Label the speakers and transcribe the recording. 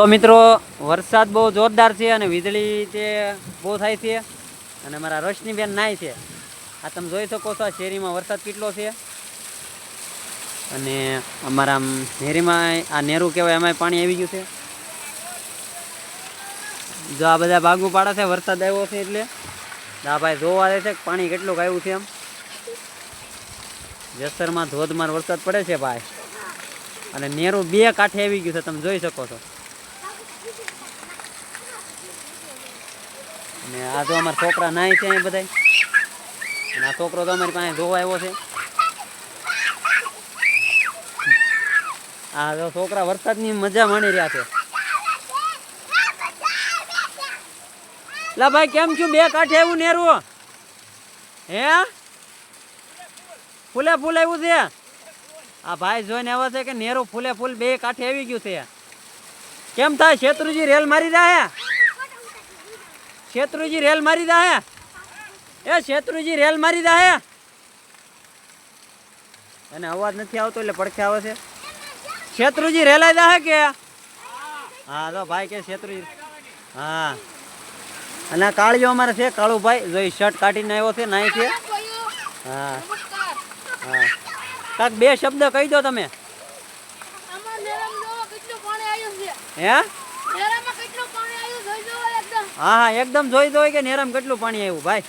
Speaker 1: તો મિત્રો, વરસાદ બહુ જોરદાર છે અને વીજળી તે બહુ થાય છે અને મારા રોશનીબેન નાય છે. આ તમે જોઈ શકો છો આ શેરીમાં વરસાદ કેટલો છે. અને અમારા નેરીમાં આ નેરું કહેવાય, એમાંય પાણી આવી ગયું છે. જો આ બધા ભાગું પાડે છે, વરસાદ આવ્યો છે એટલે. આ ભાઈ જોવા દે છે પાણી કેટલું આવ્યું છે એમ. જેસરમાં ધોધમાર વરસાદ પડે છે ભાઈ. અને નેરું બે કાંઠે આવી ગયું છે, તમે જોઈ શકો છો. અને આ તો અમારા છોકરા નાય છે બધા અને આ છોકરો તો અમારી પાસે જોવા આવ્યો છે. આ તો છોકરા વરસાદની મજા માણી રહ્યા છે. લા ભાઈ, કેમ છું? બે કાંઠે આવ્યું નેરું? હે? ફૂલે ફૂલ આવ્યું છે? આ ભાઈ જોઈને આવે છે કે નેરું ફૂલે ફૂલ બે કાંઠે આવી ગયું છે. કેમ થાય? શેત્રુજી રેલ મારી રહ્યા? શેત્રુજી રેલ મારી દા એ શેત્રુજી રેલ મારી દા અને અવાજ નથી આવતો એટલે પડખે આવે છે. શેત્રુજી રેલાઈ દા કે? હા તો ભાઈ કે શેત્રુજી. હા. અને આ કાળિયો અમારે છે કાળુભાઈ. જોઈ શર્ટ કાઢીને આવ્યો છે નાય છે. હા. હા. કાંક બે શબ્દ કહી દો તમે. હે
Speaker 2: નેરામાં કેટલું પાણી આવ્યું જોઈ જોવો એકદમ
Speaker 1: હા હા એકદમ જોઈ દો કે નેરામ કેટલું પાણી આવ્યું ભાઈ.